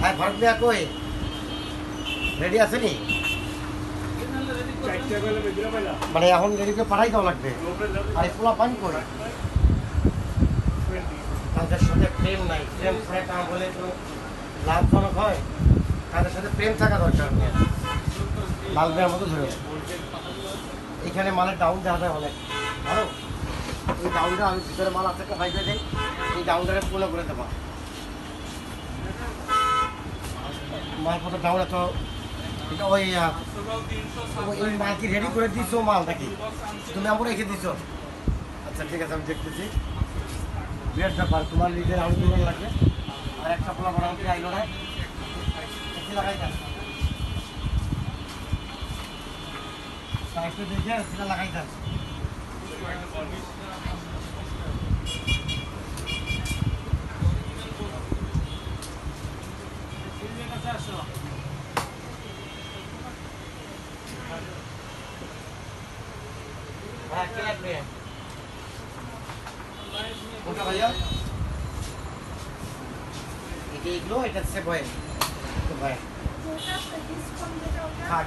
হ্যাঁ ভরত কই? রেডি আছে নি? মানে এখন রেডিকে পাঠাই দেওয়া লাগবে। আর পোলা পানি কই? তাদের সাথে প্রেম নাই। প্রেম ছাড়া কাম বলে তো লাভজনক হয়। তাদের সাথে প্রেম থাকা দরকার লাল বেয়ার মতো ধরে। এখানে মালের ডাউন দেওয়া যায় অনেক। ভালো? ওই ডাউনটা আমি ভিতরে মাল আছে একটা বাইকে দিই? এই ডাউনটাকে পূর্ণ করে দেবো। মালপত্র এত এটা ওই ওই এই মাল কি রেডি করে দিছো মাল নাকি? তুমি আমার রেখে দিছো। আচ্ছা ঠিক আছে, আমি দেখতেছি। বিরাট ব্যাপার, তোমার নিজের আন্দোলন লাগবে আর একটা পোলা বড় আমাকে আইলো না? একটু লাগাই দেন সাইডটা দেখে লাগাই দেন হ্যাঁ কে লাগবে কোনটা ভাইয়া? এটা এগুলো এটা হচ্ছে ভয় ভয় থাক